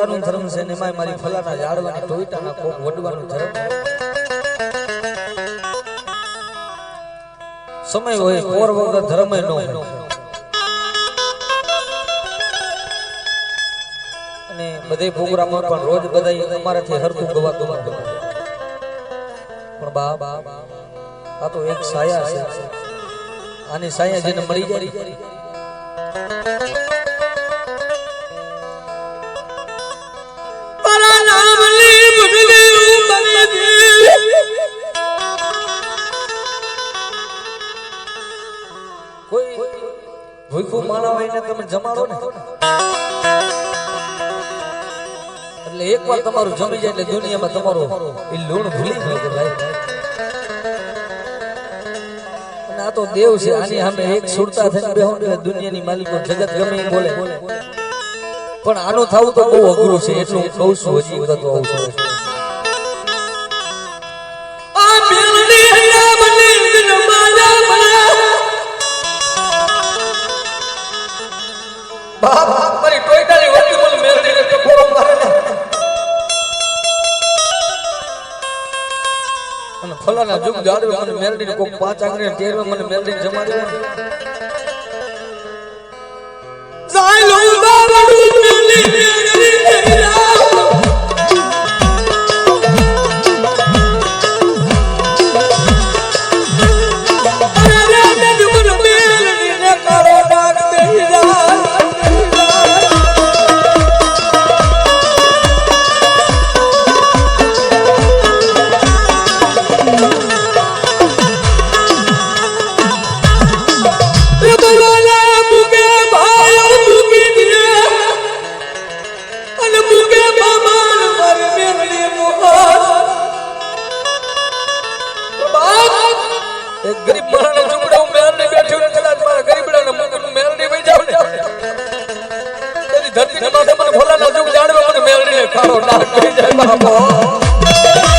જો કે આ તો વેડાનું ધર્મ છે ને એમાં મારી ફલાના ઝાડવાની ટોયટાના કોક વડવાનું ધર્મ. સમય હોય, કોર વગર ધર્મ ન હોય. અને બધે પ્રોગ્રામો પણ રોજ બધા અમારાથી હરતું ગવાતું હતું પણ બા આ તો એક સાયા છે. આની સાયા જેને મળી જાય ભૂખું માણા હોય તમે જમાડો ને. એટલે એકવાર તમારું જમી જાય એટલે દુનિયામાં તમારું એ લૂણ ભૂલી જાય ભાઈ. આ તો દેવ છે, આની સામે એક સુરતા થઈને બેહો ને દુનિયાની માલિકો જગત ગમે બોલે. પણ આનું થવું તો બહુ અઘરું છે, એટલું કહું છું, હજી વખત આવું છું. બાપ મારી ટોયટાની વલ્લી મને મેરડીને ટકોરો મારે ને અને ફલાના જુગ જાડવે મને મેરડીને કોક પાંચ ટેરવે મને મેરડીને જમાડ્યો ને. સાયલો ગરીબ માણસને ઝૂંપડે હું બેઠી ને કદાચ મારા ગરીબડાને મૂકીને હું મેરડી વહી જાઉં ને માથે મને ફલાના જુગ મને મેરડીને ને જાય, બાપો.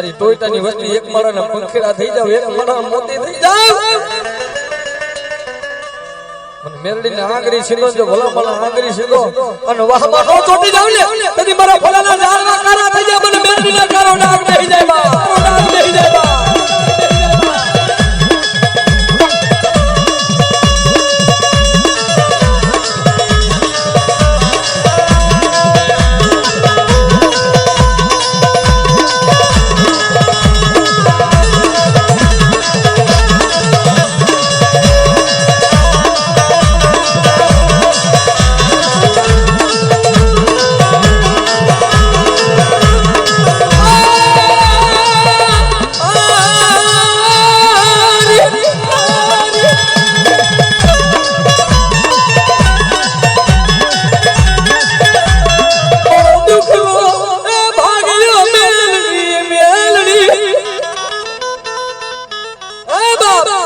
મારી ટોયટાની વસ્તી એક માળાના પંખેડા થઈ જાવ, એક માળા મોતી થઈ જાવ. મને મેરડીને આંગળી સીધો ભલા ભલા આંગળી સીધો. અને વાહ નો ચોટી જાવ ને તેથી મારા ફલાના ઝાડના કારા થઈ જાય, મને મેરડીના કારો ડાઘ બેહી જાય બા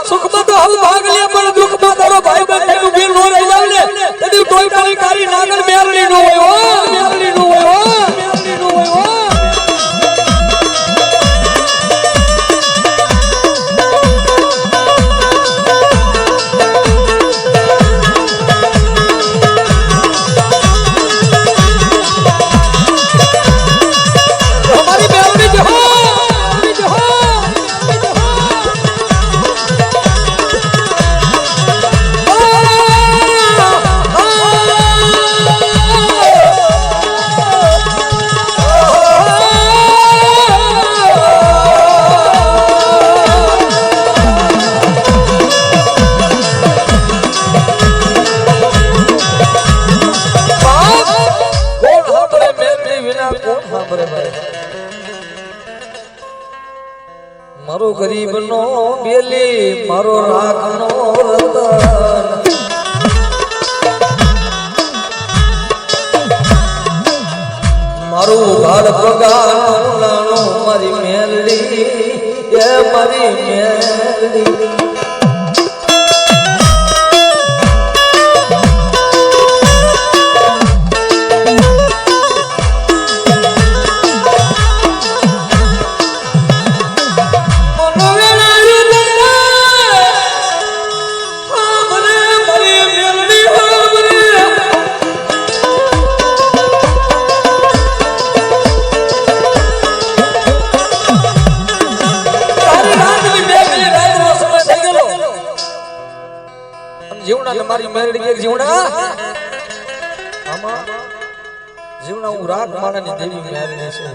સુખમાં તો હમ ભાગ લે, પણ દુઃખમાં તારો ભાઈ બંધ થઈને ઊભી નો રહી જાવ ને. તેથી કોઈ પરી કારી નાગર મેરણી નો હોય મારી મેરડી એક જીવડા? આમાં જીવડા હું રાગ માણાની દેવી મેલડી છે.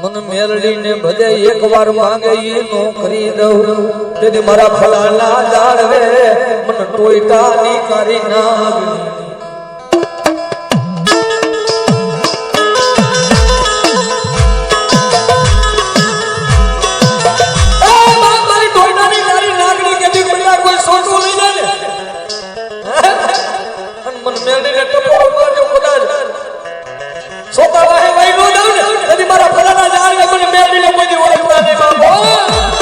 મન મેલડી ને ભજે એક વાર માંગે એનો કરી દઉં, તેથી મારા ફલાના જાળવે, મન ટોયટા ની કરી નાગની અને મન મેલડી ને ટપો મારજો ખુદા સોતા વાહે વાહી નો જાવ ને મારા ફલાના ને મને મેળવીને કોઈ દી ઓળખતા નહીં બાપો.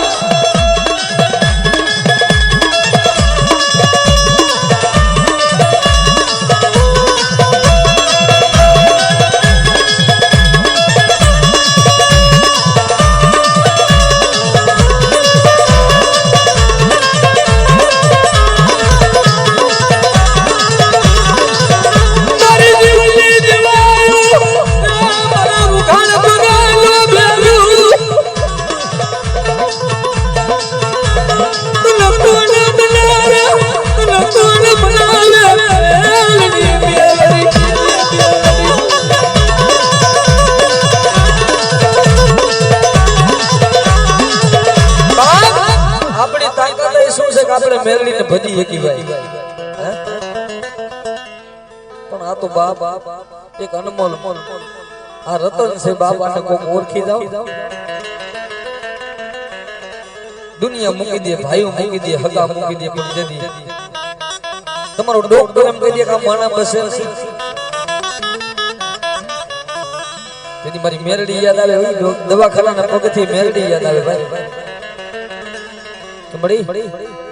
ભજી શકી ભાઈ પણ આ તો બાપ એક અનમોલ. આ રતન છે બાપાને કોઈ ઓળખી જાવ દુનિયા મૂકી દે, ભાઈઓ મૂકી દે, હગા મૂકી દે પણ જદી. તમારો ડોક્ટર એમ કહી દે કે માણા બસે તેની મારી મેરડી યાદ આવે ડો- પગથી મેરડી યાદ આવે, ભાઈ. મળી?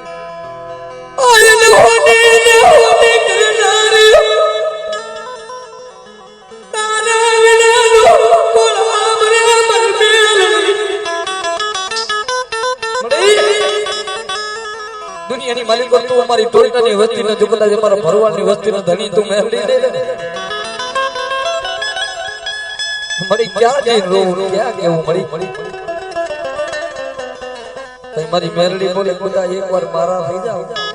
દુનિયાની માલિકો તું અમારી ટોયટાની વસ્તી ને જો કદાચ અમારા ભરવાડની વસ્તી નો ધણી તું મેળવી દે ને મળી ક્યાં જઈ રોવું ક્યાં કેવું મળી તઈ મારી મેરડી બોલી બધા એકવાર મારા થઈ જાવ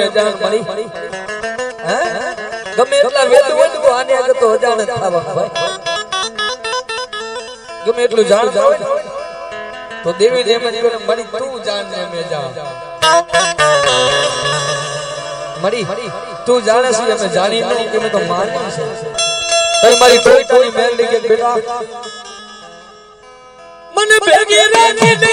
જાણ ને અમે જાણ મળી. હે? ગમે એટલા વેદ હોય તો આને આગળ તો અજાણ જ થવાનું ભાઈ ગમે એટલું જાણ જાવ તો દેવી જેમ જ કરે મળી તું જાણ ને મે જાણ. મળી તું જાણે છે અમે જાણી નહીં કે મેં તો માન્યું છે તઈ મારી કોઈ કોઈ મેલડી કે બેટા. મને ભેગી રાખી દે